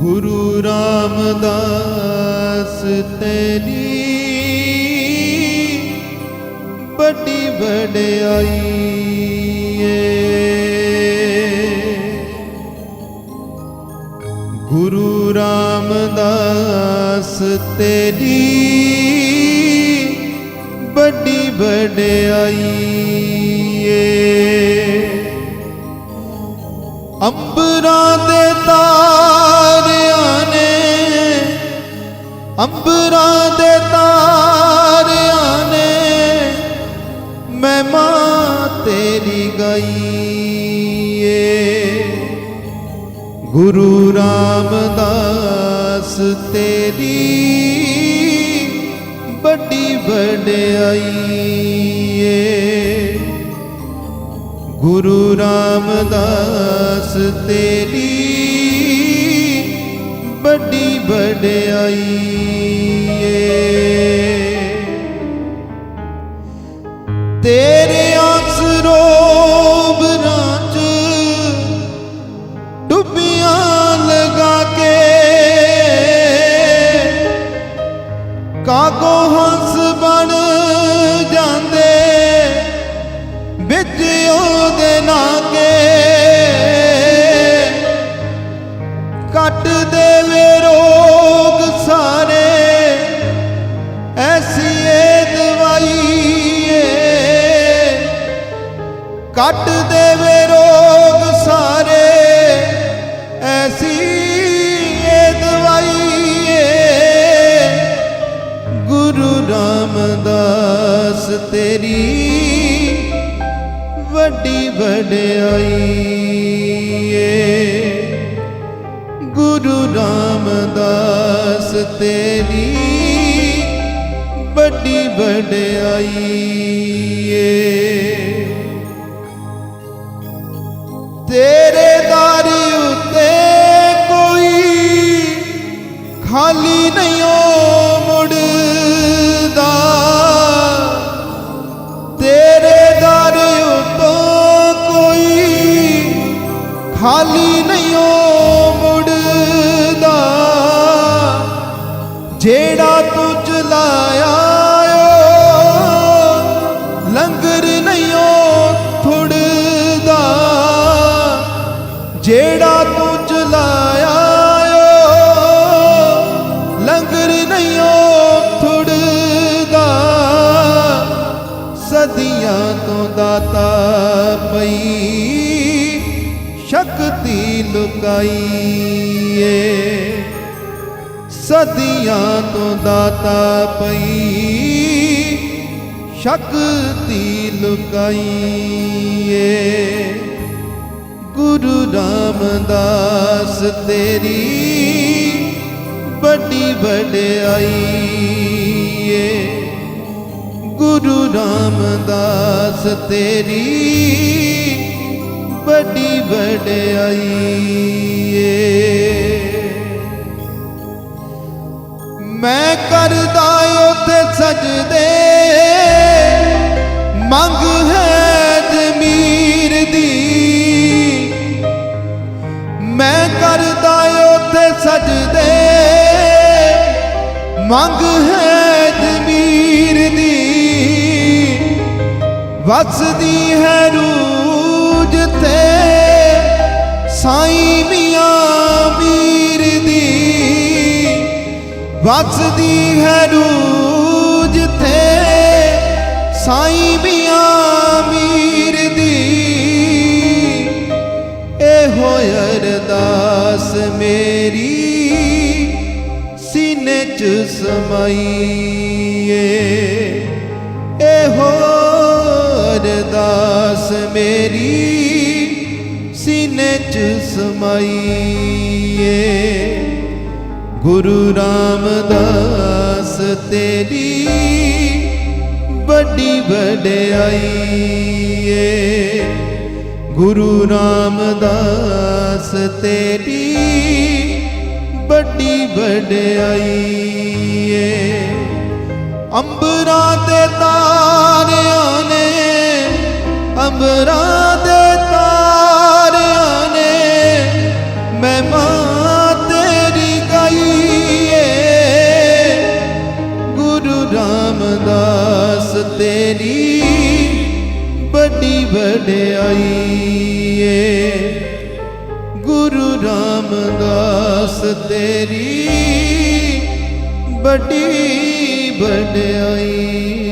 ਗੁਰੂ ਰਾਮਦਾਸ ਤੇਰੀ ਬੜੀ ਵਡਿਆਈ ਏ। ਗੁਰੂ ਰਾਮਦਾਸ ਤੇਰੀ ਬੜੀ ਵਡਿਆਈ ਏ। ਅੰਬਰਾਂ ਦੇ ਤਾਰਿਆਂ ਅੰਬਰਾਂ ਦੇ ਤਾਰਿਆਂ ਨੇ ਮੈਂ ਮਾਂ ਤੇਰੀ ਗਈ ਏ ਗੁਰੂ ਰਾਮਦਾਸ ਤੇਰੀ ਵੱਡੀ ਵਡਿਆਈ ਏ ਗੁਰੂ ਰਾਮਦਾਸ ਤੇਰੀ ਵੱਡੀ ਵਡਿਆਈ ਏ। ਤੇ ਤੇਰੀ ਵੱਡੀ ਵਡਿਆਈ ਏ ਗੁਰੂ ਰਾਮਦਾਸ ਤੇਰੀ ਵੱਡੀ ਵਡਿਆਈ ਏ ਤੇਰੇ ਦਰ ਉਤੇ ਕੋਈ ਖਾਲੀ ਨਹੀਂ ਓ। ਖਾਲੀ ਨਹੀਂ ਓ ਮੁੜਦਾ। ਜਿਹੜਾ ਤੂੰ ਚਲਾਇਆ ਓ, ਲੰਗਰ ਨਹੀਂ ਓ ਥੁੜਦਾ। ਜਿਹੜਾ ਤੂੰ ਚਲਾਇਆ ਓ, ਲੰਗਰ ਨਹੀਂ ਓ ਥੁੜਦਾ। ਸਦੀਆਂ ਤੋਂ ਦਾਤਾ ਪਈ ਸ਼ਕਤੀ ਲੁਕਾਈ ਏ ਸਦੀਆਂ ਤੋਂ ਦਾਤਾ ਪਈ। ਸ਼ਕਤੀ ਲੁਕਾਈ ਏ ਗੁਰੂ ਰਾਮਦਾਸ ਤੇਰੀ ਵੱਡੀ ਵਡਿਆਈ ਏ ਗੁਰੂ ਰਾਮਦਾਸ ਤੇਰੀ ਵੱਡੀ ਵਡਿਆਈ ਏ ਮੈਂ ਕਰਦਾ ਉਥੇ ਸਜਦੇ। ਮੰਗ ਹੈ ਜਮੀਰ ਦੀ। ਮੈਂ ਕਰਦਾ ਉਥੇ ਸਜਦੇ। ਮੰਗ ਹੈ ਜਮੀਰ ਦੀ। ਵਸਦੀ ਹੈ ਰੂਜ ਸਾਈਂ ਮੀਆਂ ਵੀਰ ਦੀ ਵਸਦੀ ਹੈ ਰੂਜ ਤੇ। ਸਾਈਂ ਮੀਆਂ ਮੀਰ ਦੀ ਇਹੋ ਅਰਦਾਸ ਮੇਰੀ ਸੀਨੇ ਚ ਸਮਾਈ ਇਹੋ ਅਰਦਾਸ ਮੇਰੀ ਚ ਸਮਾਈ ਏ ਗੁਰੂ ਰਾਮਦਾਸ ਤੇਰੀ ਵੱਡੀ ਵਡਿਆਈ ਏ ਗੁਰੂ ਰਾਮਦਾਸ ਤੇਰੀ ਵੱਡੀ ਵਡਿਆਈ ਏ ਅੰਬਰਾਂ ਦੇ ਤਾਰਿਆਂ ਨੇ, ਅੰਬਰਾਂ ਤੇਰੀ ਵੱਡੀ ਵਡਿਆਈ ਏ। ਗੁਰੂ ਰਾਮਦਾਸ ਤੇਰੀ ਵੱਡੀ ਵਡਿਆਈ